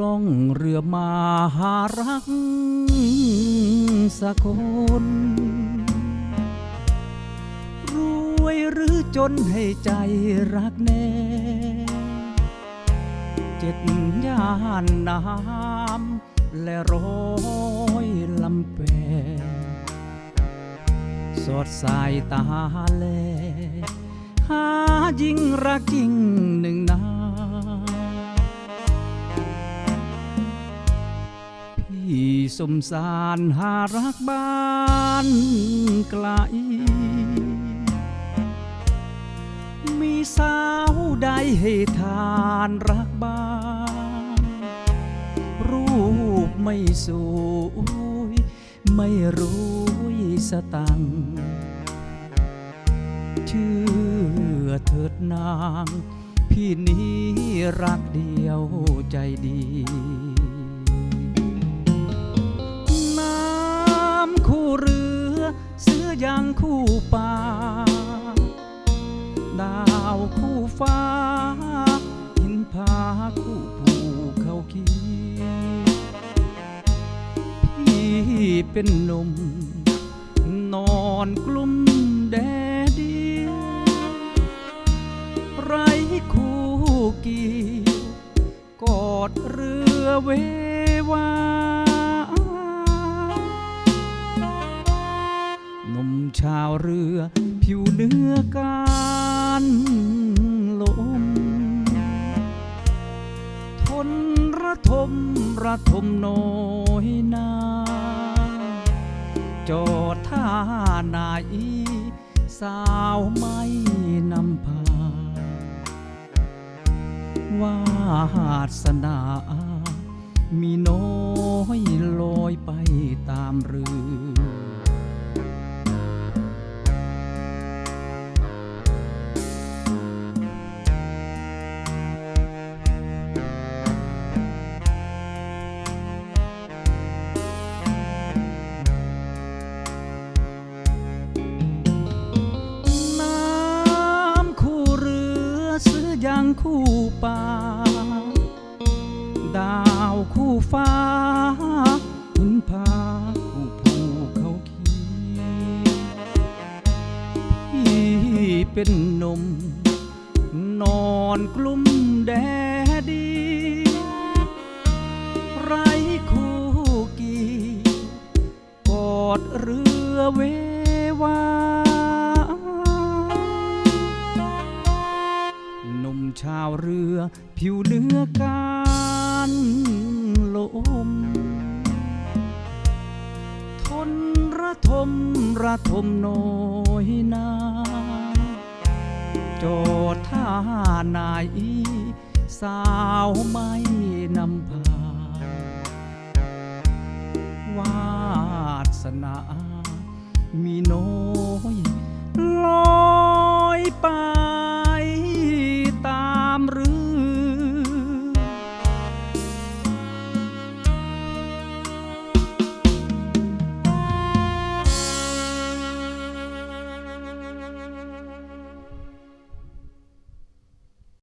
ลองเรือมาหารักสักคน รวยหรือจนให้ใจรักแน่ เจ็ดย่านน้ำและร้อยลำแปสดสายตาแลหายิ่งรักจริงหนึ่งน สมสารหารักบ้านไกล มีสาวใดให้ทานรักบ้างรูปไม่สวยไม่รู้สตัง เชื่อเถิดนาง พี่นี้รักเดียวใจดี เป็นหนุ่ม นอนกลุ่มแดดเดียวไรคู่เกี่ยวกอดเรือเววาหนุ่มชาวเรือผิวเนื้อการลม ทนระทมระทมน้อยนา จอดท่าไหนสาวไม่นำพาวาสนา มีน้อยลอยไปตามเรือ สือยังคู่ป่า ดาวคู่ฟ้าหินผาคู่ภูเขาเขียพี่เป็นนม นอนกลุ่มแดดดีไรคู่กี่กอดเรือเววา ชาวเรือ ผิวเนื้อการลม ทนระทมระทมน้อยนาจอดท่านายสาวไม่นำพาวาสนา มีน้อยลอยไป